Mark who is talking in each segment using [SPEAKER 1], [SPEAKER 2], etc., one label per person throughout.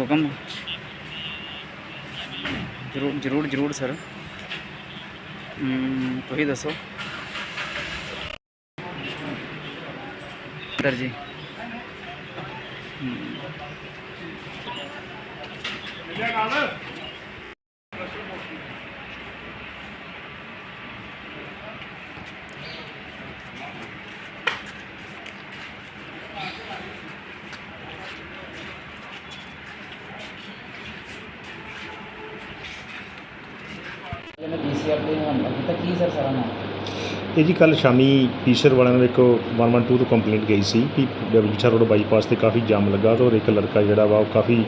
[SPEAKER 1] ਹੁਕਮ। ਜ਼ਰੂਰ ਜ਼ਰੂਰ ਜ਼ਰੂਰ ਸਰ ਤੁਸੀਂ ਦੱਸੋ। ਸਰ ਜੀ। ਹਮ,
[SPEAKER 2] ਇਹਨੇ ਪੀਸੀਆਰ ਹਮਲਾ ਕੀਤਾ ਕੀ ਸਰ ਸਾਰਾ ਨਾਮ?
[SPEAKER 3] ਇਹ ਜੀ ਕੱਲ ਸ਼ਾਮੀ ਪੀਸ਼ਰ ਵਾਲਿਆਂ ਨੂੰ ਇੱਕ 112 ਤੋਂ ਕੰਪਲੇਂਟ ਗਈ ਸੀ ਕਿ ਬਗੀਚਾ ਰੋਡ ਬਾਈਪਾਸ ਤੇ ਕਾਫੀ ਜਾਮ ਲੱਗਾ ਤੇ ਔਰ ਇੱਕ ਲੜਕਾ ਜਿਹੜਾ ਵਾ ਉਹ ਕਾਫੀ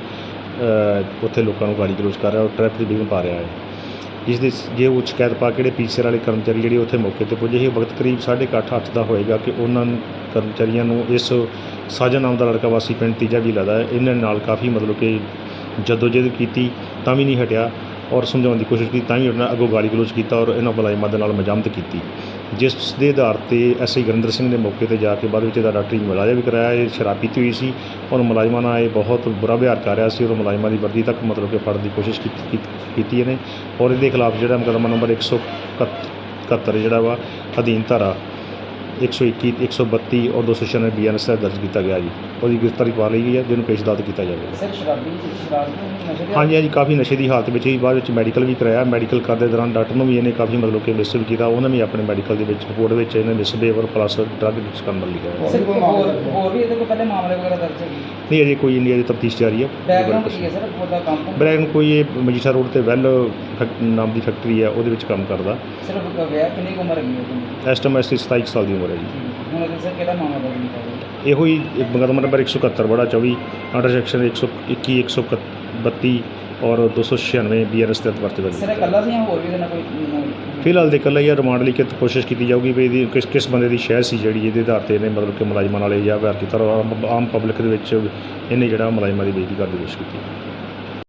[SPEAKER 3] ਅ, ਉੱਥੇ ਲੋਕਾਂ ਨੂੰ ਗਾਲੀ ਗਲੋਚ ਕਰ ਰਿਹਾ ਔਰ ਟ੍ਰੈਫਿਕ ਦੀ ਵਿਘਨ ਪਾ ਰਿਹਾ ਹੈ। ਜਿਸ ਦੇ ਸ- ਜੇ ਉਹ ਸ਼ਿਕਾਇਤ ਪਾ ਕੇ ਜਿਹੜੇ ਪੀਸਰ ਵਾਲੇ ਕਰਮਚਾਰੀ ਜਿਹੜੇ ਉੱਥੇ ਮੌਕੇ ਤੇ ਪੁੱਜੇ ਸੀ ਵਕਤ ਕਰੀਬ 8:30 ਅੱਠ ਦਾ ਹੋਏਗਾ ਕਿ ਉਹਨਾਂ ਨੂੰ ਕਰਮਚਾਰੀਆਂ ਨੂੰ ਇਸ ਸਾਜਨ ਨਾਮ ਦਾ ਲੜਕਾ ਵਾਸੀ ਪਿੰਡ ਤੀਜਾ ਵੀ ਲੱਗਦਾ ਹੈ। ਇਹਨਾਂ ਨਾਲ ਕਾਫੀ ਮਤਲਬ ਕਿ ਜਦੋਜਹਿਦ ਕੀਤੀ ਤਾਂ ਵੀ ਨਹੀਂ ਹਟਿਆ। ਔਰ ਸਮਝਾਉਣ ਦੀ ਕੋਸ਼ਿਸ਼ ਕੀਤੀ ਤਾਂ ਹੀ ਉਹਨਾਂ ਅੱਗੋਂ ਗਾਲੀ ਗਲੋਚ ਕੀਤਾ ਔਰ ਇਹਨਾਂ ਮੁਲਾਜ਼ਮਾਂ ਦੇ ਨਾਲ ਮਜ਼ਾਮਤ ਕੀਤੀ। ਜਿਸ ਦੇ ਆਧਾਰ ਤੇ ਐਸਆਈ ਗੁਰਿੰਦਰ ਸਿੰਘ ਨੇ ਮੌਕੇ ਤੇ ਜਾ ਕੇ ਬਾਅਦ ਵਿੱਚ ਇਹਦਾ ਡਾਕਟਰੀ ਮੁਲਾਜ਼ਾ ਵੀ ਕਰਾਇਆ, ਇਹ ਸ਼ਰਾਬ ਪੀਤੀ ਹੋਈ ਸੀ ਔਰ ਮੁਲਾਜ਼ਮਾਂ ਨਾਲ ਇਹ ਬਹੁਤ ਬੁਰਾ ਵਿਹਾਰ ਕਰ ਰਿਹਾ ਸੀ ਔਰ ਮੁਲਾਜ਼ਮਾਂ ਦੀ ਵਰਦੀ ਤੱਕ ਮਤਲਬ ਕਿ ਫੜਨ ਦੀ ਕੋਸ਼ਿਸ਼ ਕੀਤੀ ਕੀਤੀ ਇਹਨੇ। ਔਰ ਇਹਦੇ ਖਿਲਾਫ ਜਿਹੜਾ ਮੁਕੱਦਮਾ ਨੰਬਰ 171 ਜਿਹੜਾ ਵਾ ਅਧੀਨ ਧਾਰਾ 121 132 ਔਰ 296 ਬੀਐਨਐਸ ਦਾ ਦਰਜ ਕੀਤਾ ਗਿਆ ਜੀ। ਉਹਦੀ ਗ੍ਰਿਫਤਾਰੀ ਪਾ ਲਈ ਗਈ ਹੈ ਜਿਹਨੂੰ ਪੇਸ਼ ਅਦਾਲਤ ਕੀਤਾ ਜਾਵੇਗਾ।
[SPEAKER 2] ਸਰ ਸ਼ਰਾਬੀ ਸ਼ਰਾਬ ਨੂੰ ਨਸ਼ੇ ਦੇ
[SPEAKER 3] ਹਾਂਜੀ ਹਾਂਜੀ ਕਾਫੀ ਨਸ਼ੇ ਦੀ ਹਾਲਤ ਵਿੱਚ ਹੀ ਬਾਅਦ ਵਿੱਚ ਮੈਡੀਕਲ ਵੀ ਕਰਾਇਆ। ਮੈਡੀਕਲ ਕਰਦੇ ਦੌਰਾਨ ਡਾਕਟਰ ਨੂੰ ਵੀ ਇਹਨੇ ਕਾਫੀ ਮਤਲਬ ਕਿ ਮਿਸ ਵੀ ਕੀਤਾ। ਉਹਨੇ ਵੀ ਆਪਣੇ ਮੈਡੀਕਲ ਦੇ ਵਿੱਚ ਰਿਪੋਰਟ ਵਿੱਚ ਇਹਨੇ ਮਿਸਬੀਹੇਵਰ ਪਲੱਸ ਡਰਗ ਡਿਸ ਕਰਨ ਲਿਖਿਆ ਹੈ
[SPEAKER 2] ਸਰ ਹੋਰ ਹੋਰ ਵੀ ਇਹਦੇ ਕੋਲ ਪਹਿਲੇ ਮਾਮਲੇ ਵਗੈਰਾ ਦਰਜ ਹੈਗੇ?
[SPEAKER 3] ਨਹੀਂ ਅਜੇ ਕੋਈ ਇੰਡੀਆ ਦੀ ਤਫਤੀਸ਼ ਜਾਰੀ ਹੈ।
[SPEAKER 2] ਬੈਕਗ੍ਰਾਉਂਡ ਕੀ ਹੈ ਸਰ ਉਹਦਾ ਕੰਮ?
[SPEAKER 3] ਬ੍ਰੈਨ ਕੋਈ ਇਹ ਮਜੀਠਾ ਰੋਡ ਤੇ ਵੈਲ ਫੈਕ- ਨਾਮ ਦੀ ਫੈਕਟਰੀ ਹੈ ਉਹਦੇ ਵਿੱਚ ਕੰਮ ਕਰਦਾ।
[SPEAKER 2] ਸਿਰਫ ਵਿਆਹ ਕਿੰਨੀ ਕੁ ਉਮਰ ਹੈਗੀ ਹੈ
[SPEAKER 3] ਇਸ ਟਾਈਮ ਇਸ ਦੀ 27 ਕੁ ਸਾਲ ਦੀ ਉਮਰ ਹੈ। ਜੀ।
[SPEAKER 2] ਹੁਣ ਇਹਦੇ ਸਰ ਕਿਹੜਾ ਮਾਮਲਾ ਦਰਜ ਕੀਤਾ ਹੈ
[SPEAKER 3] ਇਹੋ ਹੀ ਇੱਕ ਮੁਕੱਦਮਾ ਨੰਬਰ 171 ਬੜਾ 24 ਅੰਡਰ ਸੈਕਸ਼ਨ 121 132 ਔਰ 296 ਬੀਆਰਐਸ ਤਹਿਤ ਵਰਤੇ
[SPEAKER 2] ਸਰ ਇਹ ਇਕੱਲਾ ਸੀ ਜਾਂ ਹੋਰ ਵੀ ਇਹਦੇ ਨਾਲ ਕੋਈ ਅਮ,
[SPEAKER 3] ਫਿਲਹਾਲ ਦੇ ਇਕੱਲਾ ਹੀ ਰਿਮਾਂਡ ਲਈ ਕਿ ਕੋਸ਼ਿਸ਼ ਕੀਤੀ ਜਾਊਗੀ ਵੀ ਇਹਦੀ ਕਿਸ ਕਿਸ ਬੰਦੇ ਦੀ ਸ਼ਹਿ ਸੀ ਜਿਹੜੀ ਇਹਦੇ ਆਧਾਰ ਤੇ ਇਹਨੇ ਮਤਲਬ ਕਿ ਮੁਲਾਜ਼ਮਾਂ ਨਾਲ ਇਹ ਜਾਂ ਵਿਹਾਰ ਕੀਤਾ ਔਰ ਆਮ- ਆਮ ਪਬਲਿਕ ਦੇ ਵਿੱਚ ਇਹਨੇ ਜਿਹੜਾ ਮੁਲਾਜ਼ਮਾਂ ਦੀ ਬੇਇੱਜ਼ਤੀ ਕਰਨ ਦੀ ਕੋਸ਼ਿਸ਼ ਕੀਤੀ।